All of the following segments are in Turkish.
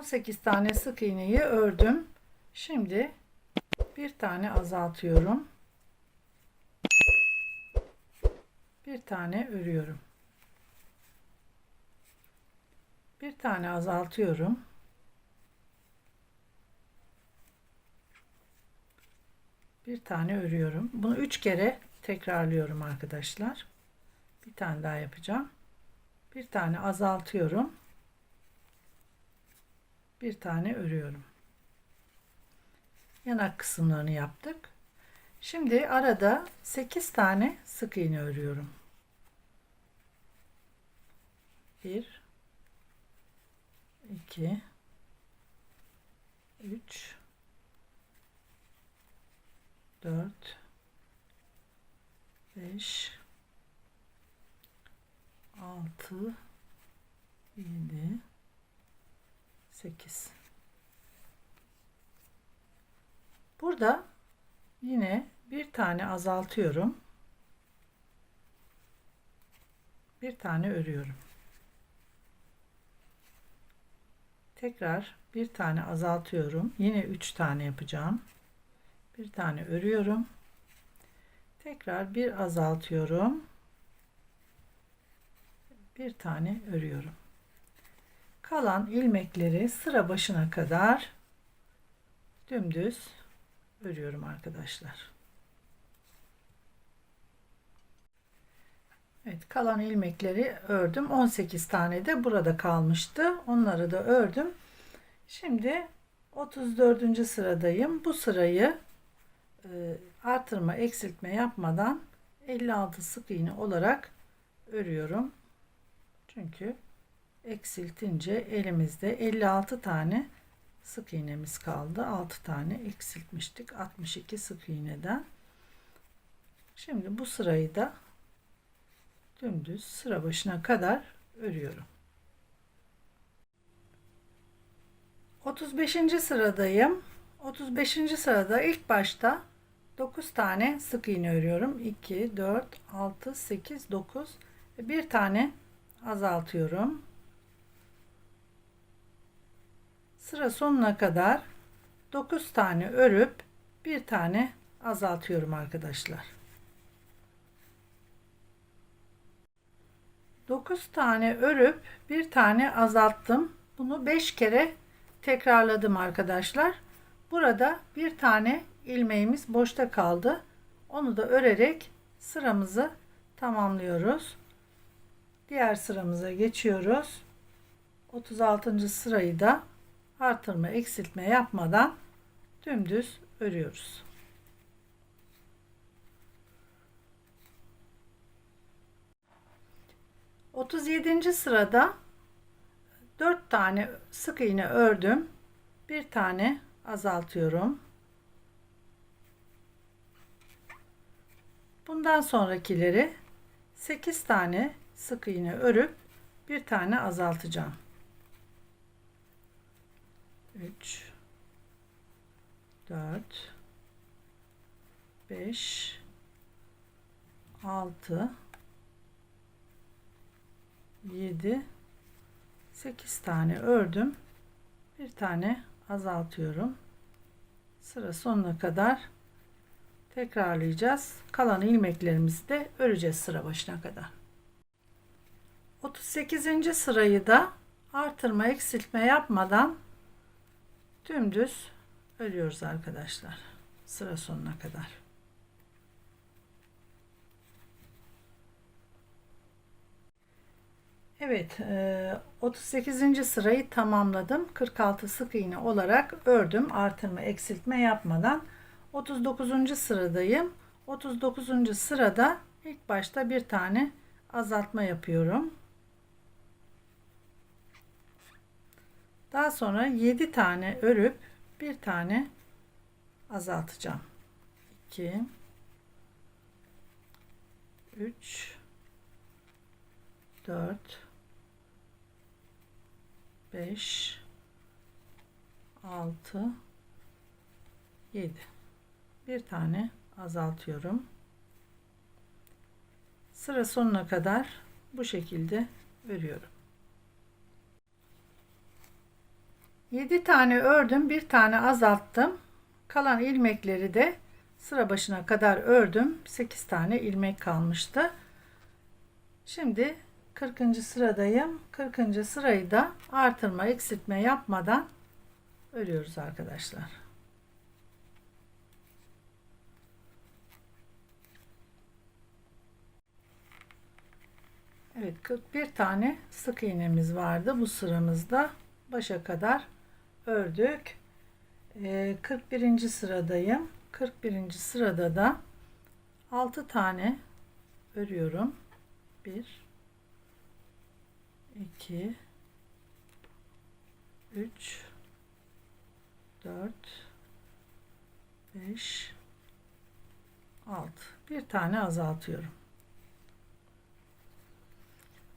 18 tane sık iğneyi ördüm. Şimdi bir tane azaltıyorum. Bir tane örüyorum. Bir tane azaltıyorum. Bir tane örüyorum. Bunu üç kere tekrarlıyorum arkadaşlar. Bir tane daha yapacağım. Bir tane azaltıyorum. Bir tane örüyorum. Yanak kısımlarını yaptık. Şimdi arada 8 tane sık iğne örüyorum. 1 2 3 4 5 6 7 8 Burada yine bir tane azaltıyorum. Bir tane örüyorum. Tekrar bir tane azaltıyorum. Yine üç tane yapacağım. Bir tane örüyorum. Tekrar bir azaltıyorum. Bir tane örüyorum. Kalan ilmekleri sıra başına kadar dümdüz örüyorum arkadaşlar. Evet kalan ilmekleri ördüm. 18 tane de burada kalmıştı. Onları da ördüm. Şimdi 34. sıradayım. Bu sırayı e, artırma eksiltme yapmadan 56 sık iğne olarak örüyorum. Çünkü eksiltince elimizde 56 tane sık iğnemiz kaldı. 6 tane eksiltmiştik 62 sık iğneden. Şimdi bu sırayı da dümdüz sıra başına kadar örüyorum. 35. sıradayım. 35. sırada ilk başta 9 tane sık iğne örüyorum. 2, 4, 6, 8, 9 ve bir tane azaltıyorum. Sıra sonuna kadar 9 tane örüp bir tane azaltıyorum arkadaşlar. 9 tane örüp bir tane azalttım. Bunu 5 kere tekrarladım arkadaşlar. Burada bir tane ilmeğimiz boşta kaldı. Onu da örerek sıramızı tamamlıyoruz. Diğer sıramıza geçiyoruz. 36. sırayı da artırma eksiltme yapmadan dümdüz örüyoruz. Otuz yedinci sırada dört tane sık iğne ördüm. Bir tane azaltıyorum. Bundan sonrakileri 8 tane sık iğne örüp bir tane azaltacağım. 3 4 5 6 7 8 tane ördüm. Bir tane azaltıyorum. Sıra sonuna kadar tekrarlayacağız. Kalan ilmeklerimizi de öreceğiz sıra başına kadar. 38. sırayı da artırma eksiltme yapmadan dümdüz örüyoruz arkadaşlar. Sıra sonuna kadar. Evet, 38. sırayı tamamladım. 46 sık iğne olarak ördüm. Artırma, eksiltme yapmadan. 39. sıradayım. 39. sırada ilk başta bir tane azaltma yapıyorum. Daha sonra 7 tane örüp bir tane azaltacağım. 2 3 4 5 6 7 bir tane azaltıyorum. Sıra sonuna kadar bu şekilde örüyorum. 7 tane ördüm, bir tane azalttım. Kalan ilmekleri de sıra başına kadar ördüm. 8 tane ilmek kalmıştı. Şimdi 40. sıradayım. 40. sırayı da artırma, eksiltme yapmadan örüyoruz arkadaşlar. Evet 41 tane sık iğnemiz vardı bu sıramızda başa kadar ördük. Ee, 41. sıradayım. 41. sırada da 6 tane örüyorum. 1 2 3 4 5 6 bir tane azaltıyorum.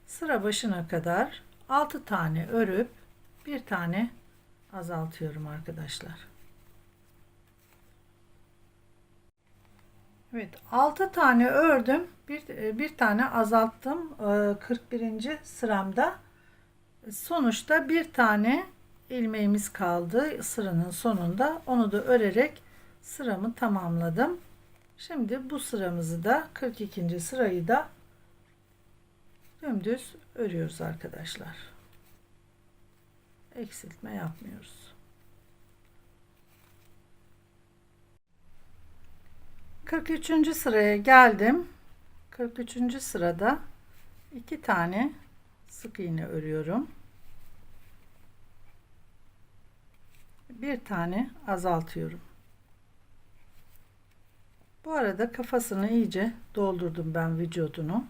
Sıra başına kadar 6 tane örüp bir tane azaltıyorum arkadaşlar. Evet 6 tane ördüm. Bir, bir tane azalttım 41. sıramda. Sonuçta bir tane ilmeğimiz kaldı sıranın sonunda. Onu da örerek sıramı tamamladım. Şimdi bu sıramızı da 42. sırayı da dümdüz örüyoruz arkadaşlar. Eksiltme yapmıyoruz. 43. sıraya geldim. 43. sırada iki tane sık iğne örüyorum. Bir tane azaltıyorum. Bu arada kafasını iyice doldurdum ben vücudunu.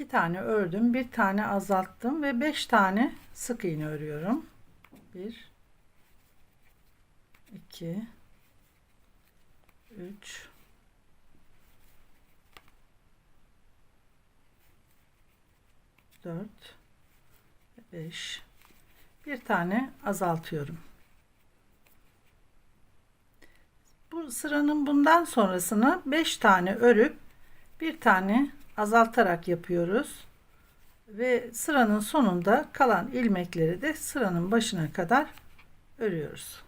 2 tane ördüm, bir tane azalttım ve 5 tane sık iğne örüyorum. 1 2 3 4 5 bir tane azaltıyorum. Bu sıranın bundan sonrasını 5 tane örüp bir tane azaltarak yapıyoruz. Ve sıranın sonunda kalan ilmekleri de sıranın başına kadar örüyoruz.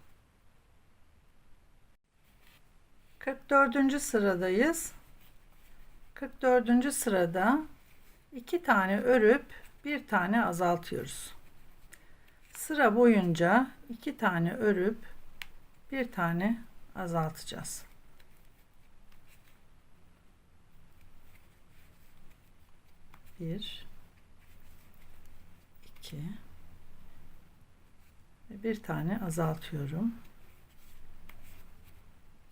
44. sıradayız. 44. sırada iki tane örüp bir tane azaltıyoruz. Sıra boyunca iki tane örüp bir tane azaltacağız. 1 2 bir tane azaltıyorum.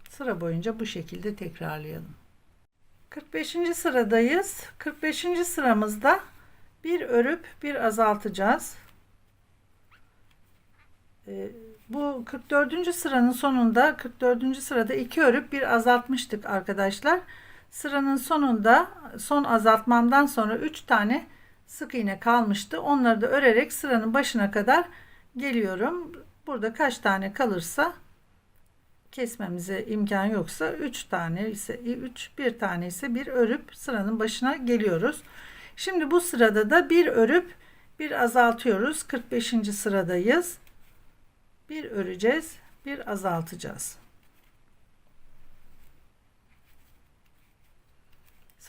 Sıra boyunca bu şekilde tekrarlayalım. 45. sıradayız. 45. sıramızda bir örüp bir azaltacağız. Ee, bu 44. sıranın sonunda 44. sırada iki örüp bir azaltmıştık arkadaşlar. Sıranın sonunda son azaltmamdan sonra 3 tane sık iğne kalmıştı. Onları da örerek sıranın başına kadar geliyorum. Burada kaç tane kalırsa kesmemize imkan yoksa 3 tane ise 3 bir tane ise bir örüp sıranın başına geliyoruz. Şimdi bu sırada da bir örüp bir azaltıyoruz. 45. sıradayız. Bir öreceğiz, bir azaltacağız.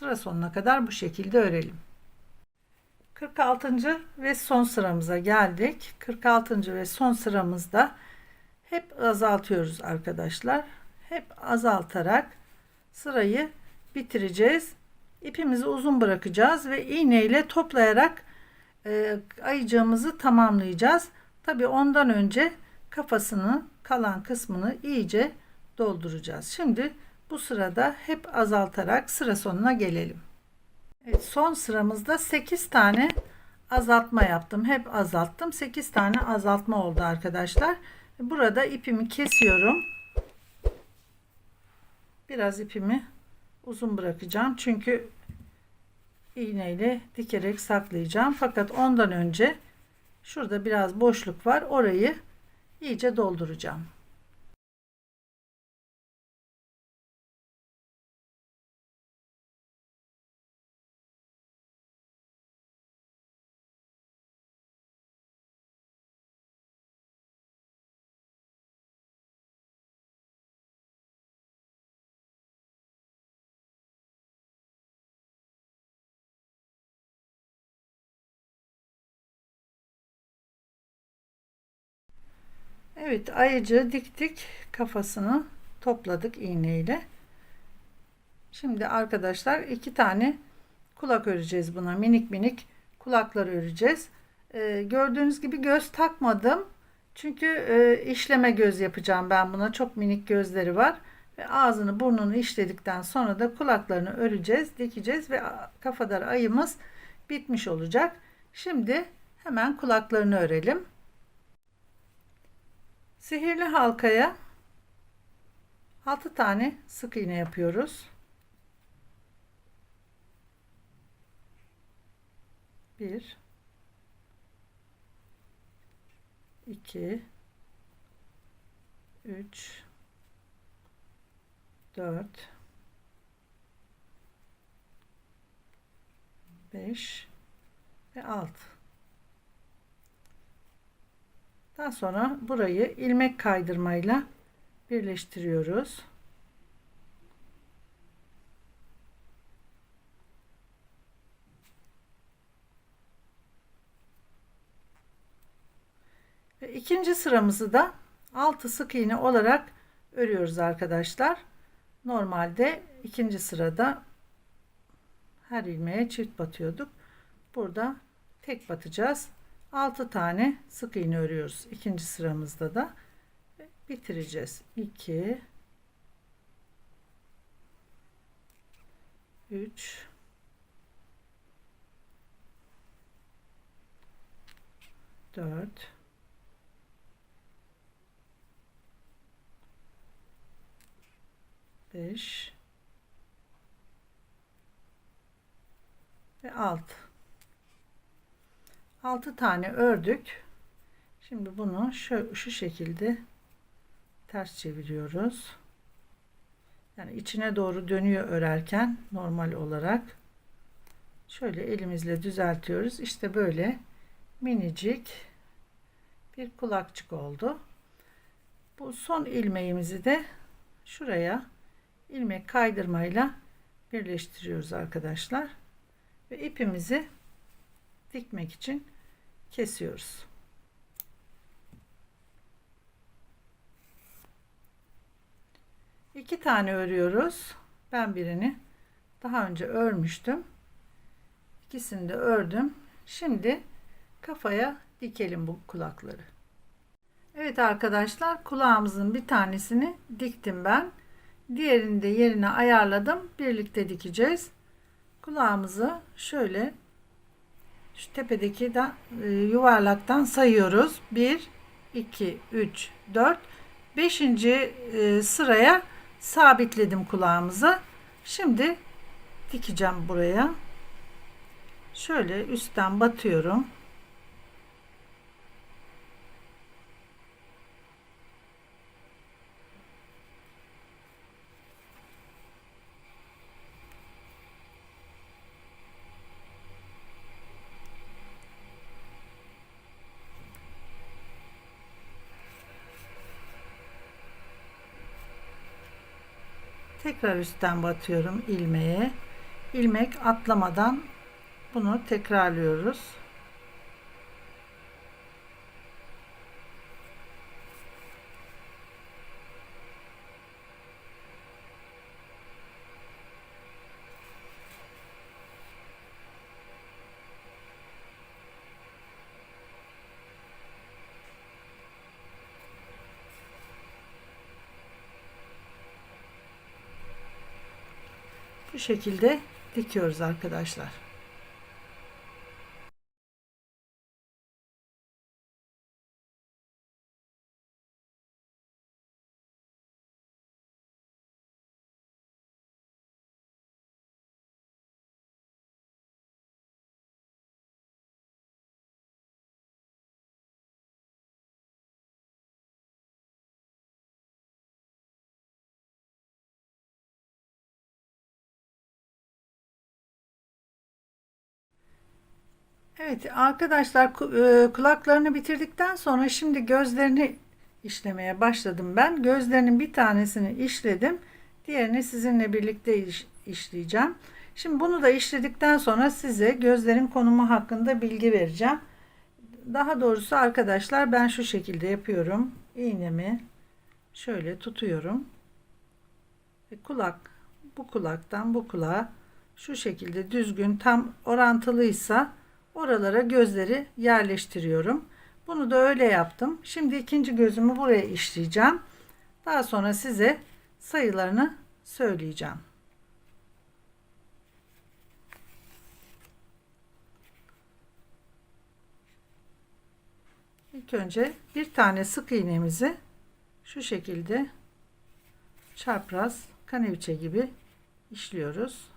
Sıra sonuna kadar bu şekilde örelim. 46. ve son sıramıza geldik. 46. ve son sıramızda hep azaltıyoruz arkadaşlar. Hep azaltarak sırayı bitireceğiz. İpimizi uzun bırakacağız ve iğne ile toplayarak e, ayıcığımızı tamamlayacağız. Tabi ondan önce kafasını kalan kısmını iyice dolduracağız. Şimdi bu sırada hep azaltarak sıra sonuna gelelim. Evet, son sıramızda 8 tane azaltma yaptım. Hep azalttım. 8 tane azaltma oldu arkadaşlar. Burada ipimi kesiyorum. Biraz ipimi uzun bırakacağım. Çünkü iğneyle dikerek saklayacağım. Fakat ondan önce şurada biraz boşluk var. Orayı iyice dolduracağım. Evet ayıcı diktik kafasını topladık iğneyle. Şimdi arkadaşlar iki tane kulak öreceğiz buna minik minik kulaklar öreceğiz. Ee, gördüğünüz gibi göz takmadım. Çünkü e, işleme göz yapacağım ben buna. Çok minik gözleri var. Ve ağzını burnunu işledikten sonra da kulaklarını öreceğiz, dikeceğiz ve kafadar ayımız bitmiş olacak. Şimdi hemen kulaklarını örelim. Sihirli halkaya 6 tane sık iğne yapıyoruz. 1 2 3 4 5 ve 6 daha sonra burayı ilmek kaydırmayla birleştiriyoruz. Ve ikinci sıramızı da 6 sık iğne olarak örüyoruz arkadaşlar. Normalde ikinci sırada her ilmeğe çift batıyorduk. Burada tek batacağız. 6 tane sık iğne örüyoruz. ikinci sıramızda da bitireceğiz. 2 3 4 5 ve 6 6 tane ördük. Şimdi bunu şu, şu şekilde ters çeviriyoruz. Yani içine doğru dönüyor örerken normal olarak. Şöyle elimizle düzeltiyoruz. İşte böyle minicik bir kulakçık oldu. Bu son ilmeğimizi de şuraya ilmek kaydırmayla birleştiriyoruz arkadaşlar. Ve ipimizi dikmek için kesiyoruz. İki tane örüyoruz. Ben birini daha önce örmüştüm. İkisini de ördüm. Şimdi kafaya dikelim bu kulakları. Evet arkadaşlar kulağımızın bir tanesini diktim ben. Diğerini de yerine ayarladım. Birlikte dikeceğiz. Kulağımızı şöyle şu tepedeki de yuvarlaktan sayıyoruz. 1 2 3 4 5. E, sıraya sabitledim kulağımızı. Şimdi dikeceğim buraya. Şöyle üstten batıyorum. Tekrar üstten batıyorum ilmeğe. İlmek atlamadan bunu tekrarlıyoruz bu şekilde dikiyoruz arkadaşlar. Evet arkadaşlar e, kulaklarını bitirdikten sonra şimdi gözlerini işlemeye başladım ben. Gözlerinin bir tanesini işledim. Diğerini sizinle birlikte iş, işleyeceğim. Şimdi bunu da işledikten sonra size gözlerin konumu hakkında bilgi vereceğim. Daha doğrusu arkadaşlar ben şu şekilde yapıyorum. iğnemi şöyle tutuyorum. Ve kulak bu kulaktan bu kulağa şu şekilde düzgün tam orantılıysa oralara gözleri yerleştiriyorum. Bunu da öyle yaptım. Şimdi ikinci gözümü buraya işleyeceğim. Daha sonra size sayılarını söyleyeceğim. İlk önce bir tane sık iğnemizi şu şekilde çapraz kaneviçe gibi işliyoruz.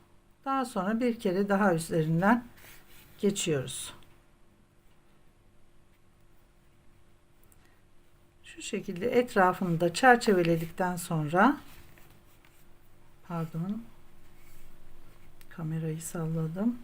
Daha sonra bir kere daha üzerinden geçiyoruz. Şu şekilde etrafını da çerçeveledikten sonra pardon kamerayı salladım.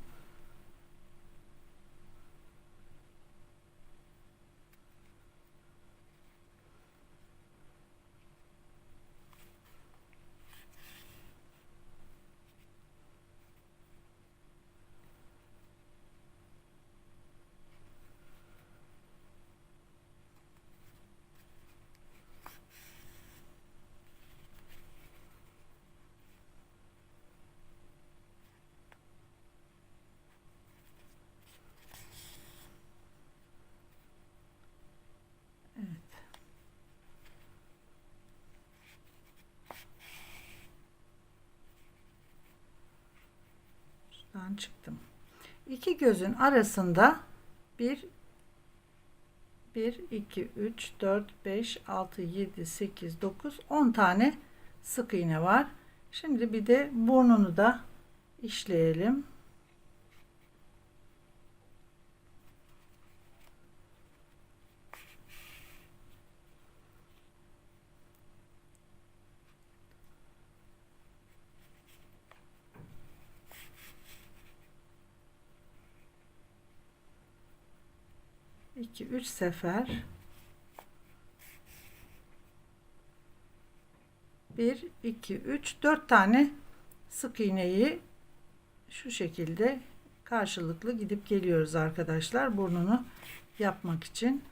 Şuradan çıktım. İki gözün arasında bir 1 2 3 4 5 6 7 8 9 10 tane sık iğne var. Şimdi bir de burnunu da işleyelim. İki üç sefer. Bir iki üç dört tane sık iğneyi şu şekilde karşılıklı gidip geliyoruz arkadaşlar burnunu yapmak için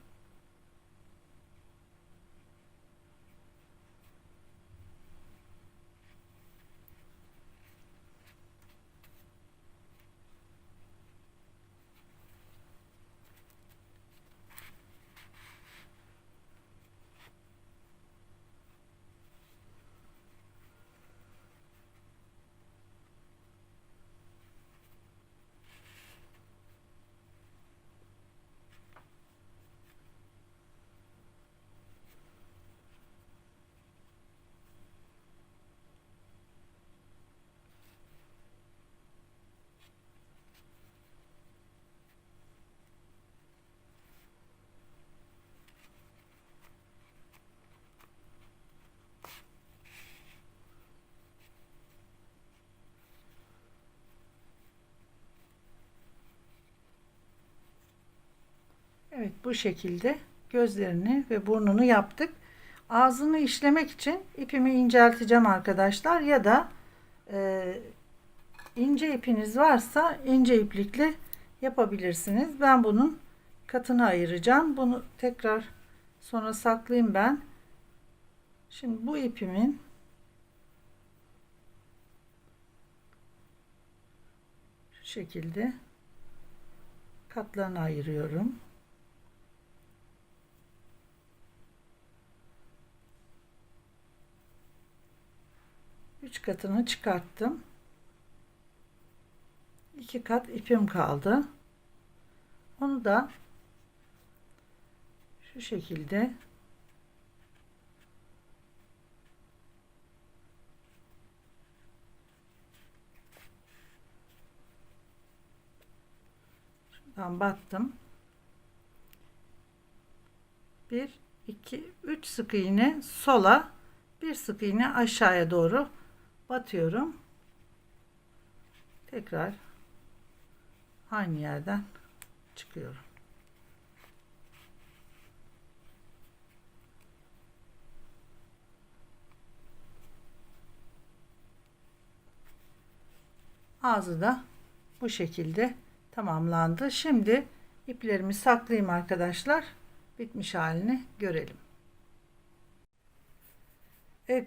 Evet bu şekilde gözlerini ve burnunu yaptık. Ağzını işlemek için ipimi incelteceğim arkadaşlar ya da e, ince ipiniz varsa ince iplikle yapabilirsiniz. Ben bunun katını ayıracağım. Bunu tekrar sonra saklayayım ben. Şimdi bu ipimin şu şekilde katlarını ayırıyorum. Üç katını çıkarttım. İki kat ipim kaldı. Onu da şu şekilde şuradan battım. 1 2 3 sık iğne sola bir sık iğne aşağıya doğru batıyorum. Tekrar aynı yerden çıkıyorum. Ağzı da bu şekilde tamamlandı. Şimdi iplerimi saklayayım arkadaşlar. Bitmiş halini görelim. E,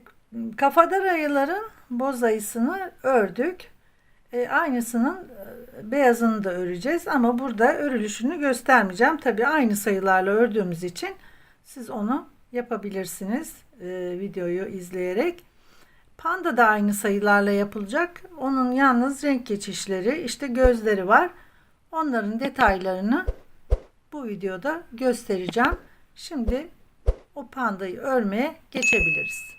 kafadar ayıların boz ayısını ördük. E, aynısının e, beyazını da öreceğiz ama burada örülüşünü göstermeyeceğim. Tabii aynı sayılarla ördüğümüz için siz onu yapabilirsiniz e, videoyu izleyerek. Panda da aynı sayılarla yapılacak. Onun yalnız renk geçişleri, işte gözleri var. Onların detaylarını bu videoda göstereceğim. Şimdi o pandayı örmeye geçebiliriz.